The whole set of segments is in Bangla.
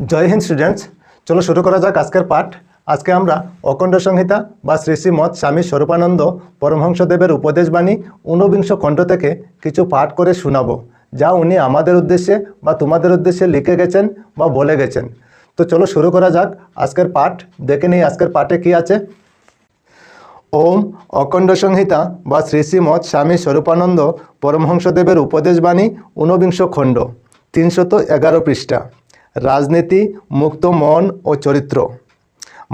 জয় হিন্দ স্টুডেন্টস। চলো শুরু করা যাক আজকের পাঠ। আজকে আমরা অখণ্ড সংহিতা বা শ্রী শ্রীমৎ স্বামী স্বরূপানন্দ পরমহংসদেবের উপদেশবাণী ঊনবিংশ খণ্ড থেকে কিছু পাঠ করে শোনাবো, যা উনি আমাদের উদ্দেশ্যে বা তোমাদের উদ্দেশ্যে লিখে গেছেন বা বলে গেছেন। তো চলো শুরু করা যাক আজকের পাঠ। দেখে নিই আজকের পাঠে কি আছে। ওম অখণ্ড সংহিতা বা শ্রী শ্রীমৎ স্বামী স্বরূপানন্দ পরমহংসদেবের উপদেশবাণী ঊনবিংশ খণ্ড, তিনশত এগারো পৃষ্ঠা। রাজনীতি, মুক্ত মন ও চরিত্র।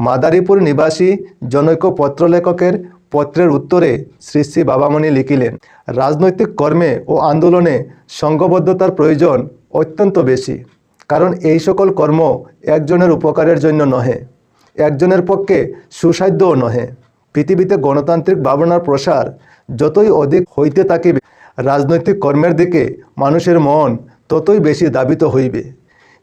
মাদারীপুর নিবাসী জনৈক পত্রলেখকের পত্রের উত্তরে শ্রী শ্রী বাবামণি লিখিলেন, রাজনৈতিক কর্মে ও আন্দোলনে সংঘবদ্ধতার প্রয়োজন অত্যন্ত বেশি, কারণ এই সকল কর্ম একজনের উপকারের জন্য নহে, একজনের পক্ষে সুসাধ্যও নহে। পৃথিবীতে গণতান্ত্রিক ভাবনার প্রসার যতই অধিক হইতে থাকিবে, রাজনৈতিক কর্মের দিকে মানুষের মন ততই বেশি দাবিত হইবে।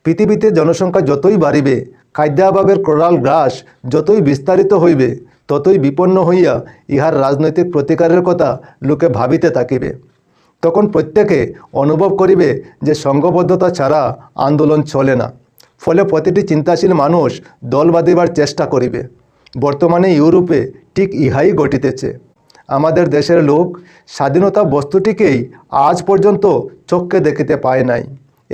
পৃথিবীতে জনসংখ্যা যতই বাড়িবে, খাদ্যাভাবের ক্রড়াল গ্রাস যতই বিস্তারিত হইবে, ততই বিপন্ন হইয়া ইহার রাজনৈতিক প্রতিকারের কথা লোকে ভাবিতে থাকিবে। তখন প্রত্যেকে অনুভব করিবে যে সংঘবদ্ধতা ছাড়া আন্দোলন চলে না। ফলে প্রতিটি চিন্তাশীল মানুষ দল বাঁধিবার চেষ্টা করিবে। বর্তমানে ইউরোপে ঠিক ইহাই ঘটিতেছে। আমাদের দেশের লোক স্বাধীনতা বস্তুটিকেই আজ পর্যন্ত চক্ষে দেখিতে পায় নাই।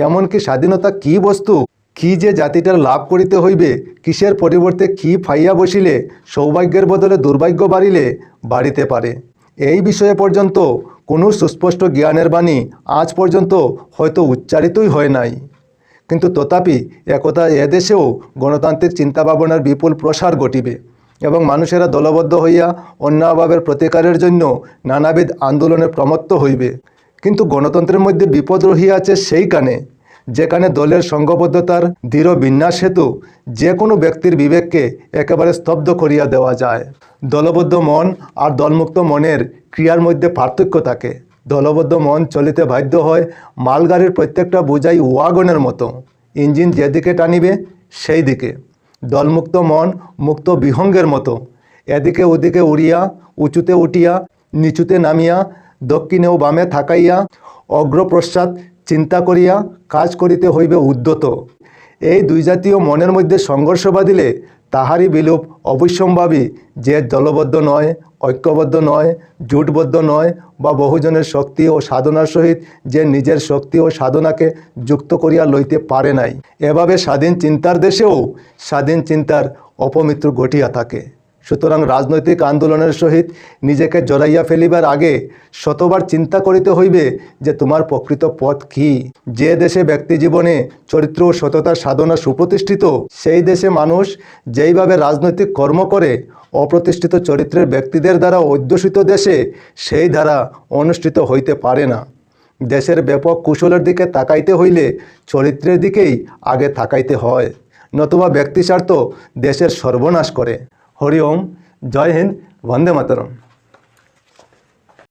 এমনকি স্বাধীনতা কি বস্তু? কি যে জাতিটার লাভ করিতে হইবে? কিসের পরিবর্তে কি ফাইয়া বসিলে? সৌভাগ্যের বদলে দুর্ভাগ্য বাড়িলে বাড়িতে পারে। এই বিষয়ে পর্যন্ত কোনো সুস্পষ্ট জ্ঞানের বাণী আজ পর্যন্ত হয়তো উচ্চারিতই হয় নাই। কিন্তু তথাপি একথা এদেশেও গণতান্ত্রিক চিন্তা ভাবনার বিপুল প্রসার ঘটিবে এবং মানুষেরা দলবদ্ধ হইয়া অন্য অভাবের প্রতিকারের জন্য নানাবিধ আন্দোলনে প্রমত্ত হইবে। কিন্তু গণতন্ত্রের মধ্যে বিপদ রহিয়াছে সেইখানে যেখানে দলের সংঘবদ্ধতার দৃঢ় বিন্যাস হেতু যে কোনো ব্যক্তির বিবেককে একেবারে স্তব্ধ করিয়া দেওয়া যায়। দলবদ্ধ মন আর দলমুক্ত মনের ক্রিয়ার মধ্যে পার্থক্য থাকে। দলবদ্ধ মন চলিতে বাধ্য হয় মালগাড়ির প্রত্যেকটা বোঝাই ওয়াগনের মতো। ইঞ্জিন যেদিকে টানিবে সেই দিকে দলমুক্ত মন মুক্ত বিহঙ্গের মতো। এদিকে ওদিকে উড়িয়া, উঁচুতে উঠিয়া, নিচুতে নামিয়া দক্ষিণে ও বামে থাকাইয়া অগ্রপশ্চাৎ চিন্তা করিয়া কাজ করিতে হইবে উদ্যত। এই দুই জাতীয় মনের মধ্যে সংঘর্ষ বাঁধিলে তাহারই বিলোপ অবশ্যম্ভাবী যে দলবদ্ধ নয়, ঐক্যবদ্ধ নয়, জোটবদ্ধ নয় বা বহুজনের শক্তি ও সাধনার সহিত যে নিজের শক্তি ও সাধনাকে যুক্ত করিয়া লইতে পারে নাই। এভাবে স্বাধীন চিন্তার দেশেও স্বাধীন চিন্তার অপমিত্র ঘটিয়া থাকে। সুতরাং রাজনৈতিক আন্দোলনের সহিত নিজেকে জড়াইয়া ফেলিবার আগে শতবার চিন্তা করিতে হইবে যে তোমার প্রকৃত পথ কি। যে দেশে ব্যক্তি জীবনে চরিত্র ও সততার সাধনা সুপ্রতিষ্ঠিত, সেই দেশে মানুষ যেইভাবে রাজনৈতিক কর্ম করে, অপ্রতিষ্ঠিত চরিত্রের ব্যক্তিদের দ্বারা অধ্যুষিত দেশে, সেই দ্বারা অনুষ্ঠিত হইতে পারে না। দেশের ব্যাপক কুশলের দিকে তাকাইতে হইলে চরিত্রের দিকেই আগে তাকাইতে হয়, নতুবা ব্যক্তিস্বার্থ দেশের সর্বনাশ করে। হরি ওম জয় হিন্দ বন্দে মাতরম